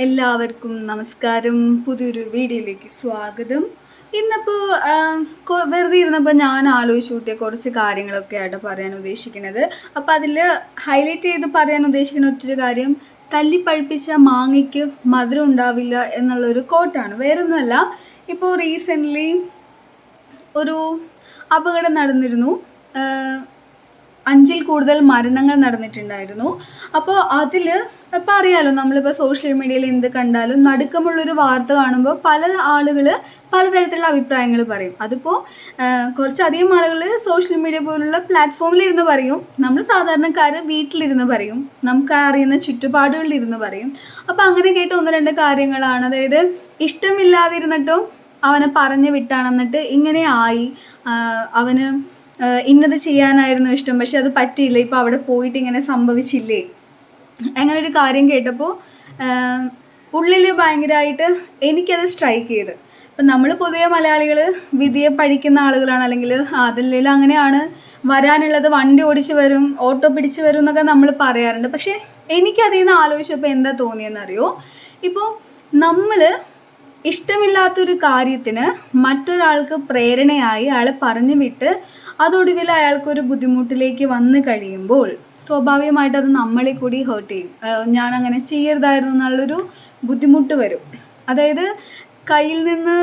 എല്ലാവർക്കും നമസ്കാരം. പുതിയൊരു വീഡിയോയിലേക്ക് സ്വാഗതം. ഇന്നിപ്പോൾ വെറുതെ ഇരുന്നപ്പോൾ ഞാൻ ആലോചിച്ച് കൂട്ടിയ കുറച്ച് കാര്യങ്ങളൊക്കെ ആയിട്ട് പറയാൻ ഉദ്ദേശിക്കുന്നത്. അപ്പോൾ അതിൽ ഹൈലൈറ്റ് ചെയ്ത് പറയാൻ ഉദ്ദേശിക്കുന്ന ഒറ്റൊരു കാര്യം തല്ലി പഴുപ്പിച്ച മാങ്ങയ്ക്ക് മധുരം ഉണ്ടാവില്ല എന്നുള്ളൊരു കോട്ടാണ് വേറൊന്നുമല്ല ഇപ്പോൾ റീസെന്റ്ലി ഒരു അപകടം നടന്നിരുന്നു. അഞ്ചിൽ കൂടുതൽ മരണങ്ങൾ നടന്നിട്ടുണ്ടായിരുന്നു. അപ്പോൾ അതിൽ ഇപ്പം അറിയാലോ നമ്മളിപ്പോൾ സോഷ്യൽ മീഡിയയിൽ എന്ത് കണ്ടാലും നടുക്കമുള്ളൊരു വാർത്ത കാണുമ്പോൾ പല ആളുകൾ പലതരത്തിലുള്ള അഭിപ്രായങ്ങൾ പറയും. അതിപ്പോൾ കുറച്ചധികം ആളുകൾ സോഷ്യൽ മീഡിയ പോലുള്ള പ്ലാറ്റ്ഫോമിലിരുന്ന് പറയും. നമ്മൾ സാധാരണക്കാർ വീട്ടിലിരുന്ന് പറയും. നമുക്ക് അറിയുന്ന ചുറ്റുപാടുകളിലിരുന്ന് പറയും. അപ്പോൾ അങ്ങനെ കേട്ട ഒന്ന് രണ്ട് കാര്യങ്ങളാണ്. അതായത് ഇഷ്ടമില്ലാതിരുന്നിട്ടും അവനെ പറഞ്ഞു വിട്ടാണെന്നിട്ട് ഇങ്ങനെ ആയി. അവന് ഇന്നത് ചെയ്യാനായിരുന്നു ഇഷ്ടം പക്ഷെ അത് പറ്റിയില്ല. ഇപ്പം അവിടെ പോയിട്ട് ഇങ്ങനെ സംഭവിച്ചില്ലേ? അങ്ങനെ ഒരു കാര്യം കേട്ടപ്പോൾ ഉള്ളിൽ ഭയങ്കരമായിട്ട് എനിക്കത് സ്ട്രൈക്ക് ചെയ്ത്. ഇപ്പം നമ്മൾ പൊതുവെ മലയാളികൾ വിധിയെ പഠിക്കുന്ന ആളുകളാണ് അല്ലെങ്കിൽ അതല്ലെങ്കിൽ അങ്ങനെയാണ് വരാനുള്ളത്. വണ്ടി ഓടിച്ച് വരും ഓട്ടോ പിടിച്ച് വരും എന്നൊക്കെ നമ്മൾ പറയാറുണ്ട്. പക്ഷേ എനിക്കതിൽ നിന്ന് ആലോചിച്ചപ്പോൾ എന്താ തോന്നിയെന്നറിയോ? ഇപ്പോൾ നമ്മൾ ഇഷ്ടമില്ലാത്തൊരു കാര്യത്തിന് മറ്റൊരാൾക്ക് പ്രേരണയായി അയാളെ പറഞ്ഞു വിട്ട് അതൊടുവിൽ അയാൾക്കൊരു ബുദ്ധിമുട്ടിലേക്ക് വന്നു കഴിയുമ്പോൾ സ്വാഭാവികമായിട്ട് അത് നമ്മളെ കൂടി ഹേർട്ട് ചെയ്യും. ഞാൻ അങ്ങനെ ചെയ്യരുതായിരുന്നു എന്നുള്ളൊരു ബുദ്ധിമുട്ട് വരും. അതായത് കയ്യിൽ നിന്ന്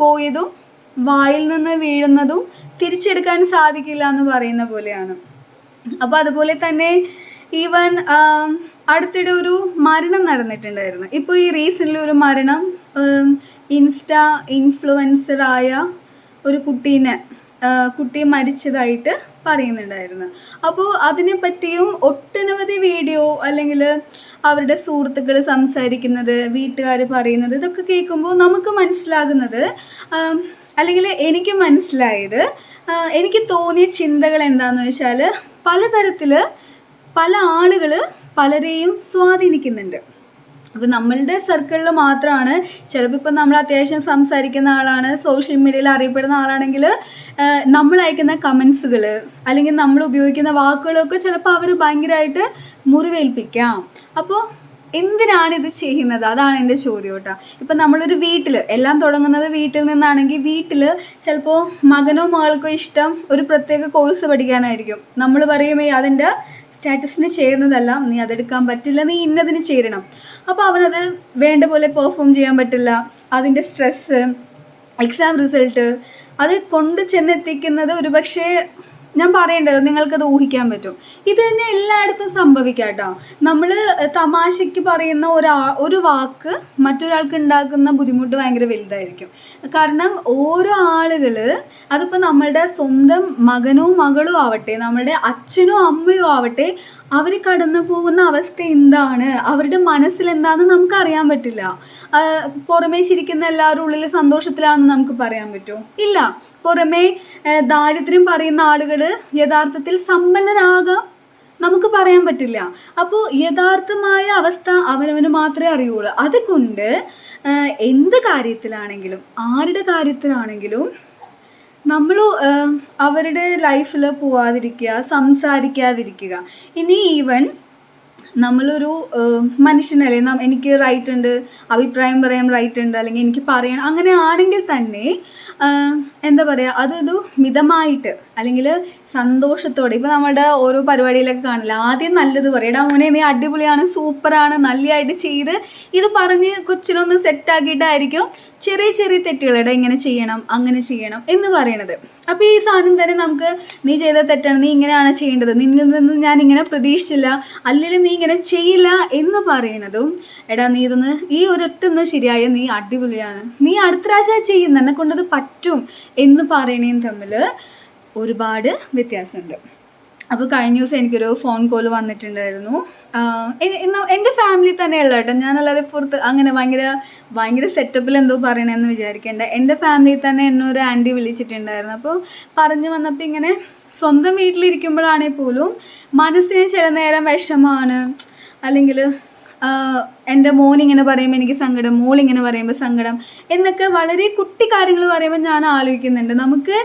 പോയതും വായിൽ നിന്ന് വീഴുന്നതും തിരിച്ചെടുക്കാൻ സാധിക്കില്ല എന്ന് പറയുന്ന പോലെയാണ്. അപ്പോൾ അതുപോലെ തന്നെ ഈവൻ അടുത്തിടെ ഒരു മരണം നടന്നിട്ടുണ്ടായിരുന്നു. ഇപ്പോൾ ഈ റീസെന്റ്ലി ഒരു മരണം ഇൻസ്റ്റ ഇൻഫ്ലുവൻസറായ ഒരു കുട്ടീനെ കുട്ടി മരിച്ചതായിട്ട് പറയുന്നുണ്ടായിരുന്നു. അപ്പോൾ അതിനെ പറ്റിയും ഒട്ടനവധി വീഡിയോ അല്ലെങ്കിൽ അവരുടെ സുഹൃത്തുക്കൾ സംസാരിക്കുന്നത് വീട്ടുകാർ പറയുന്നത് ഇതൊക്കെ കേൾക്കുമ്പോൾ നമുക്ക് മനസ്സിലാകുന്നത് അല്ലെങ്കിൽ എനിക്ക് മനസ്സിലായത് എനിക്ക് തോന്നിയ ചിന്തകൾ എന്താണെന്ന് വെച്ചാൽ പലതരത്തിൽ പല ആളുകൾ പലരെയും സ്വാധീനിക്കുന്നുണ്ട്. അപ്പോൾ നമ്മളുടെ സർക്കിളിൽ മാത്രമാണ് ചിലപ്പോൾ ഇപ്പം നമ്മൾ അത്യാവശ്യം സംസാരിക്കുന്ന ആളാണ് സോഷ്യൽ മീഡിയയിൽ അറിയപ്പെടുന്ന ആളാണെങ്കിൽ നമ്മൾ അയക്കുന്ന കമൻസുകൾ അല്ലെങ്കിൽ നമ്മൾ ഉപയോഗിക്കുന്ന വാക്കുകളൊക്കെ ചിലപ്പോൾ അവർ ഭയങ്കരമായിട്ട് മുറിവേൽപ്പിക്കാം. അപ്പോൾ എന്തിനാണ് ഇത് ചെയ്യുന്നത്? അതാണ് എന്റെ ചോദ്യം കേട്ടോ. ഇപ്പം നമ്മളൊരു വീട്ടിൽ എല്ലാം തുടങ്ങുന്നത് വീട്ടിൽ നിന്നാണെങ്കിൽ വീട്ടിൽ ചിലപ്പോൾ മകനോ മകൾക്കോ ഇഷ്ടം ഒരു പ്രത്യേക കോഴ്സ് പഠിക്കാനായിരിക്കും. നമ്മൾ പറയുമ്പോൾ അതിന്റെ സ്റ്റാറ്റസിന് ചേരുന്നതല്ല. നീ അതെടുക്കാൻ പറ്റില്ല. നീ ഇന്നതിന് ചേരണം. അപ്പോൾ അവനത് വേണ്ട പോലെ പെർഫോം ചെയ്യാൻ പറ്റില്ല. അതിന്റെ സ്ട്രെസ്സ് എക്സാം റിസൾട്ട് അത് കൊണ്ട് ചെന്നെത്തിക്കുന്നത് ഒരു പക്ഷേ ഞാൻ പറയണ്ടല്ലോ നിങ്ങൾക്കത് ഊഹിക്കാൻ പറ്റും. ഇത് തന്നെ എല്ലായിടത്തും സംഭവിക്കാം കേട്ടോ നമ്മൾ തമാശയ്ക്ക് പറയുന്ന ഒരാ ഒരു വാക്ക് മറ്റൊരാൾക്ക് ഉണ്ടാക്കുന്ന ബുദ്ധിമുട്ട് ഭയങ്കര വലുതായിരിക്കും. കാരണം ഓരോ ആളുകൾ അതിപ്പോൾ നമ്മളുടെ സ്വന്തം മകനോ മകളോ ആവട്ടെ നമ്മളുടെ അച്ഛനോ അമ്മയോ ആവട്ടെ അവർ കടന്നു പോകുന്ന അവസ്ഥ എന്താണ്? അവരുടെ മനസ്സിൽ എന്താണെന്ന് നമുക്ക് അറിയാൻ പറ്റില്ല. പുറമേ ചിരിക്കുന്ന എല്ലാവരും ഉള്ളിൽ സന്തോഷത്തിലാണെന്ന് നമുക്ക് പറയാൻ പറ്റുമോ ഇല്ല. പുറമേ ദാരിദ്ര്യം പറയുന്ന ആളുകൾ യഥാർത്ഥത്തിൽ സമ്പന്നരാകാം. നമുക്ക് പറയാൻ പറ്റില്ല. അപ്പോൾ യഥാർത്ഥമായ അവസ്ഥ അവനവന് മാത്രമേ അറിയുള്ളൂ. അതുകൊണ്ട് എന്ത് കാര്യത്തിലാണെങ്കിലും ആരുടെ കാര്യത്തിലാണെങ്കിലും നമ്മൾ അവരുടെ ലൈഫിൽ പോവാതിരിക്കുക സംസാരിക്കാതിരിക്കുക. ഇനി ഈവൻ നമ്മളൊരു മനുഷ്യനല്ലേ നാം എനിക്ക് റൈറ്റ് ഉണ്ട് അഭിപ്രായം പറയാൻ റൈറ്റ് ഉണ്ട് അല്ലെങ്കിൽ എനിക്ക് പറയണം അങ്ങനെ ആണെങ്കിൽ തന്നെ എന്താ പറയുക അതൊരു മിതമായിട്ട് അല്ലെങ്കിൽ സന്തോഷത്തോടെ ഇപ്പോൾ നമ്മുടെ ഓരോ പരിപാടിയിലൊക്കെ കാണില്ല ആദ്യം നല്ലത് പറയും മോനെ നീ അടിപൊളിയാണ് സൂപ്പറാണ് നല്ലതായിട്ട് ചെയ്ത് ഇത് പറഞ്ഞ് കൊച്ചിനൊന്ന് സെറ്റാക്കിയിട്ടായിരിക്കും ചെറിയ ചെറിയ തെറ്റുകളുടെ ഇങ്ങനെ ചെയ്യണം അങ്ങനെ ചെയ്യണം എന്ന് പറയണത്. അപ്പോൾ ഈ സാധനം തന്നെ നമുക്ക് നീ ചെയ്ത തെറ്റാണ് നീ ഇങ്ങനെയാണ് ചെയ്യേണ്ടത്. നിന്നിൽ നിന്ന് ഞാൻ ഇങ്ങനെ പ്രതീക്ഷിച്ചില്ല അല്ലെങ്കിൽ നീ ഇങ്ങനെ ചെയ്യില്ല എന്ന് പറയണതും എടാ നീ ഇതൊന്ന് ഈ ഒരൊറ്റൊന്ന് ശരിയായ നീ അടിപൊളിയാണ്. നീ അടുത്ത പ്രാവശ്യം ചെയ്യുന്ന എന്നെ കൊണ്ടത് പറ്റും എന്ന് പറയണേം തമ്മിൽ ഒരുപാട് വ്യത്യാസമുണ്ട്. അപ്പോൾ കഴിഞ്ഞ ദിവസം എനിക്കൊരു ഫോൺ കോൾ വന്നിട്ടുണ്ടായിരുന്നു. ആഹ് എ- ഇന്ന് എന്റെ ഫാമിലി തന്നെയുള്ള കേട്ടോ. ഞാനല്ലാതെ പുറത്ത് അങ്ങനെ ഭയങ്കര ഭയങ്കര സെറ്റപ്പിൽ എന്തോ പറയണമെന്ന് വിചാരിക്കേണ്ട. എന്റെ ഫാമിലി തന്നെ എന്നെ ഒരു ആന്റി വിളിച്ചിട്ടുണ്ടായിരുന്നു. അപ്പോൾ പറഞ്ഞു വന്നപ്പോൾ ഇങ്ങനെ സ്വന്തം വീട്ടിലിരിക്കുമ്പോഴാണെങ്കിൽ പോലും മനസ്സിന് ചില നേരം വിഷമാണ് അല്ലെങ്കിൽ എന്റെ മോൻ ഇങ്ങനെ പറയുമ്പോൾ എനിക്ക് സങ്കടം മോൾ ഇങ്ങനെ പറയുമ്പോൾ സങ്കടം. എന്നൊക്കെ വളരെ കുട്ടി കാര്യങ്ങൾ പറയുമ്പോൾ ഞാൻ ആലോചിക്കുന്നുണ്ട്. നമുക്ക്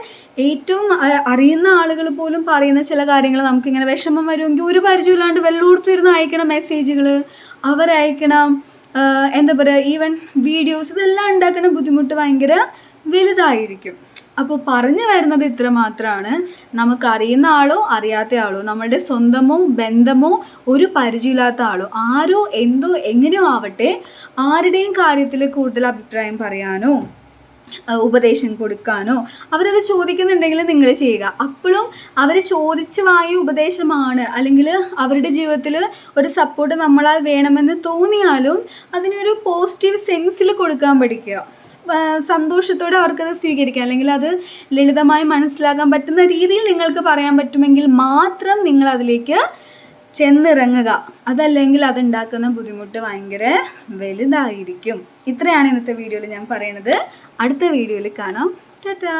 ഏറ്റവും അറിയുന്ന ആളുകൾ പോലും പറയുന്ന ചില കാര്യങ്ങൾ നമുക്കിങ്ങനെ വിഷമം വരുമെങ്കിൽ ഒരു പരിചയമില്ലാണ്ട് വെള്ളൂർത്തിരുന്ന് അയക്കണം മെസ്സേജുകൾ അവരയക്കണം എന്താ പറയുക ഈവൻ വീഡിയോസ് ഇതെല്ലാം ഉണ്ടാക്കണ ബുദ്ധിമുട്ട് ഭയങ്കര വലുതായിരിക്കും. അപ്പോൾ പറഞ്ഞു വരുന്നത് ഇത്ര മാത്രമാണ് നമുക്കറിയുന്ന ആളോ അറിയാത്ത ആളോ നമ്മളുടെ സ്വന്തമോ ബന്ധമോ ഒരു പരിചയമില്ലാത്ത ആളോ ആരോ എന്തോ എങ്ങനെയോ ആവട്ടെ ആരുടെയും കാര്യത്തിൽ കൂടുതൽ അഭിപ്രായം പറയാനോ ഉപദേശം കൊടുക്കാനോ അവരത് ചോദിക്കുന്നുണ്ടെങ്കിൽ നിങ്ങൾ ചെയ്യുക. അപ്പോഴും അവർ ചോദിച്ചു വാങ്ങിയ ഉപദേശമാണ് അല്ലെങ്കിൽ അവരുടെ ജീവിതത്തിൽ ഒരു സപ്പോർട്ട് നമ്മളാൽ വേണമെന്ന് തോന്നിയാലും അതിനൊരു പോസിറ്റീവ് സെൻസിൽ കൊടുക്കാൻ പഠിക്കുക. സന്തോഷത്തോടെ അവർക്കത് സ്വീകരിക്കാം. അല്ലെങ്കിൽ അത് ലളിതമായി മനസ്സിലാക്കാൻ പറ്റുന്ന രീതിയിൽ നിങ്ങൾക്ക് പറയാൻ പറ്റുമെങ്കിൽ മാത്രം നിങ്ങൾ അതിലേക്ക് ചെന്നിറങ്ങുക. അതല്ലെങ്കിൽ അതുണ്ടാക്കുന്ന ബുദ്ധിമുട്ട് ഭയങ്കര വലുതായിരിക്കും. ഇത്രയാണ് ഇന്നത്തെ വീഡിയോയിൽ ഞാൻ പറയണത് അടുത്ത വീഡിയോയിൽ കാണാം. ടാറ്റാ.